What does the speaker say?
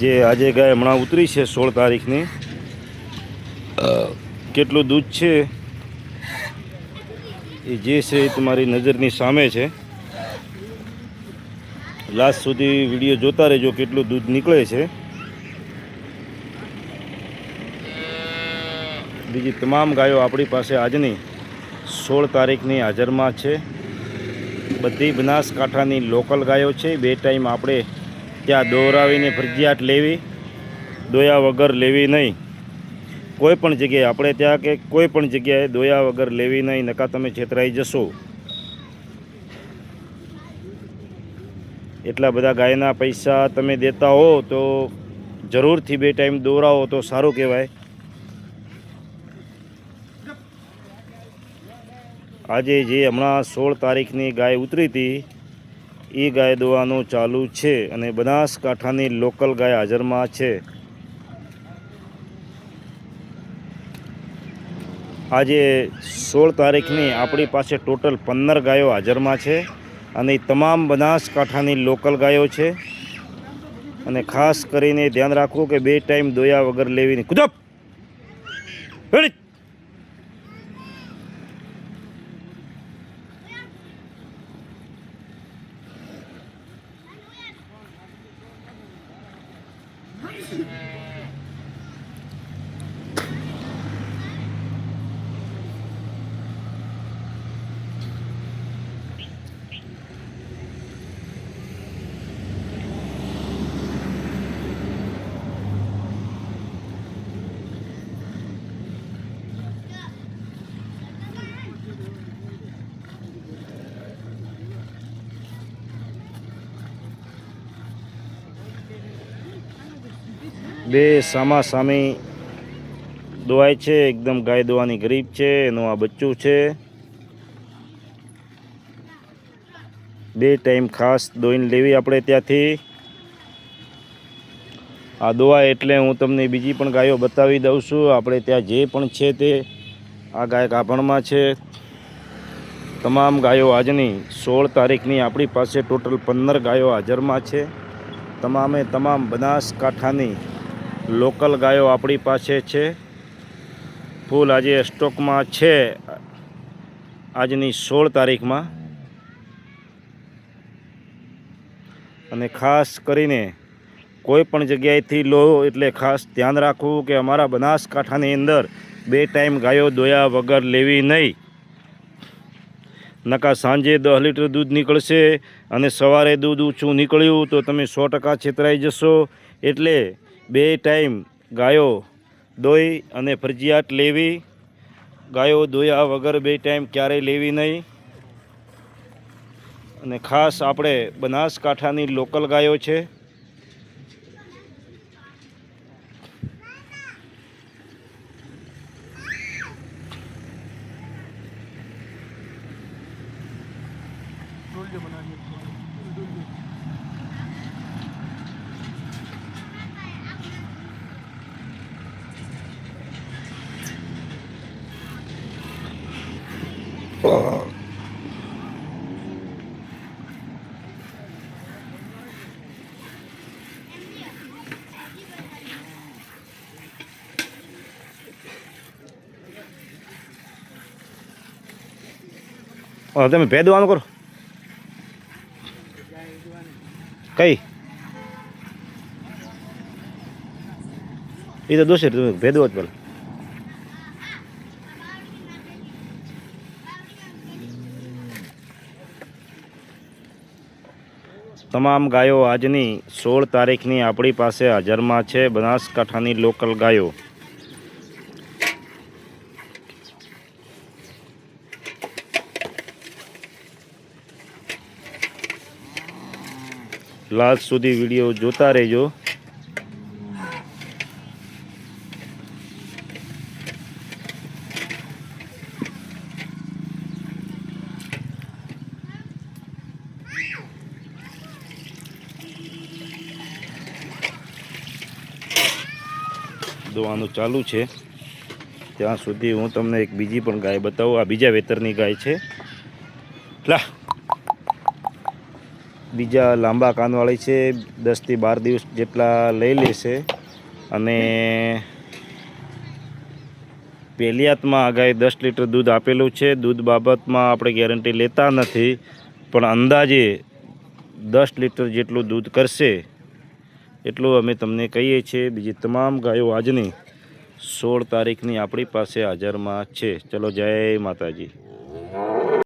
જે આજે ગાય હમણાં ઉતરી છે સોળ તારીખની. કેટલું દૂધ છે? એ જે છે એ તમારી નજરની સામે છે. લાસ્ટ સુધી વીડિયો જોતા રહેજો કેટલું દૂધ નીકળે છે. બીજી તમામ ગાયો આપણી પાસે આજની સોળ તારીખની હાજરમાં છે. બધી બનાસકાંઠાની લોકલ ગાયો છે. બે ટાઈમ આપણે ત્યાં દોરાવીને ફરજિયાત લેવી, દોયા વગર લેવી નહીં. કોઈ પણ જગ્યાએ, આપણે ત્યાં કે કોઈ પણ જગ્યાએ દોયા વગર લેવી નહીં, નકા તમે છેતરાઈ જશો. એટલા બધા ગાયના પૈસા તમે દેતા હો તો જરૂરથી બે ટાઈમ દોરાવો તો સારું કહેવાય. આજે જે હમણાં સોળ તારીખની ગાય ઉતરી હતી એ ગાય દોવાનું ચાલુ છે અને બનાસકાંઠાની લોકલ ગાય હાજરમાં છે. આજે સોળ તારીખની આપણી પાસે ટોટલ પંદર ગાયો હાજરમાં છે અને તમામ બનાસકાંઠાની લોકલ ગાયો છે. અને ખાસ કરીને ધ્યાન રાખવું કે બે ટાઈમ દોયા વગર લેવીને કુદપ બે સામા સામી દોવાય છે, એકદમ ગાય દોવાની ગરીબ છે, એનું આ બચ્ચું છે. બે ટાઈમ ખાસ દોઈને લેવી આપણે ત્યાંથી. આ દોવા એટલે હું તમને બીજી પણ ગાયો બતાવી દઉં છું, આપણે ત્યાં જે પણ છે તે આ ગાય કાપણમાં છે. તમામ ગાયો આજની સોળ તારીખની આપણી પાસે ટોટલ પંદર ગાયો હાજરમાં છે. તમામે તમામ બનાસકાંઠાની લોકલ ગાયો આપણી પાસે છે. ફૂલ આજે સ્ટોકમાં છે. આજની સોળ તારીખમાં. અને ખાસ કરીને કોઈ પણ જગ્યાએથી લો એટલે ખાસ ધ્યાન રાખવું કે અમારા બનાસકાંઠાની અંદર બે ટાઈમ ગાયો દોયા વગર લેવી નહીં. નકા સાંજે દસ લીટર દૂધ નીકળશે અને સવારે દૂધ ઊંચું નીકળ્યું તો તમે સો ટકા છેતરાઈ જશો. એટલે બે ટાઈમ ગાયો દોઈ અને ફરજિયાત લેવી. ગાયો દોયા વગર બે ટાઈમ ક્યારેય લેવી નહીં. અને ખાસ આપણે બનાસકાંઠાની લોકલ ગાયો છે. હા, તમે ભેદવાનું કરો. કઈ? એ તો દોષે તમે ભેદવો જ પેલા. તમામ ગાયો આજની સોળ તારીખની આપણી પાસે હાજરમાં છે. બનાસકાંઠાની લોકલ ગાયો. લાસ્ટ સુધી વીડિયો જોતા રહેજો. દોવાનું ચાલુ છે. ત્યાં સુધી હું તમને એક બીજી પણ ગાય બતાવું. આ બીજા વેતરની ગાય છે. લા. બીજા લાંબા કાનવાળી છે. દસથી બાર દિવસ જેટલા લઈ લેશે અને પહેલિયાતમાં આ ગાય દસ લીટર દૂધ આપેલું છે. દૂધ બાબતમાં આપણે ગેરંટી લેતા નથી. પણ અંદાજે દસ લીટર જેટલું દૂધ કરશે. એટલું અમે તમને કહીએ છીએ, બીજી તમામ ગાયો આજની સોળ તારીખની આપણી પાસે હાજરમાં છે. ચલો જય માતાજી.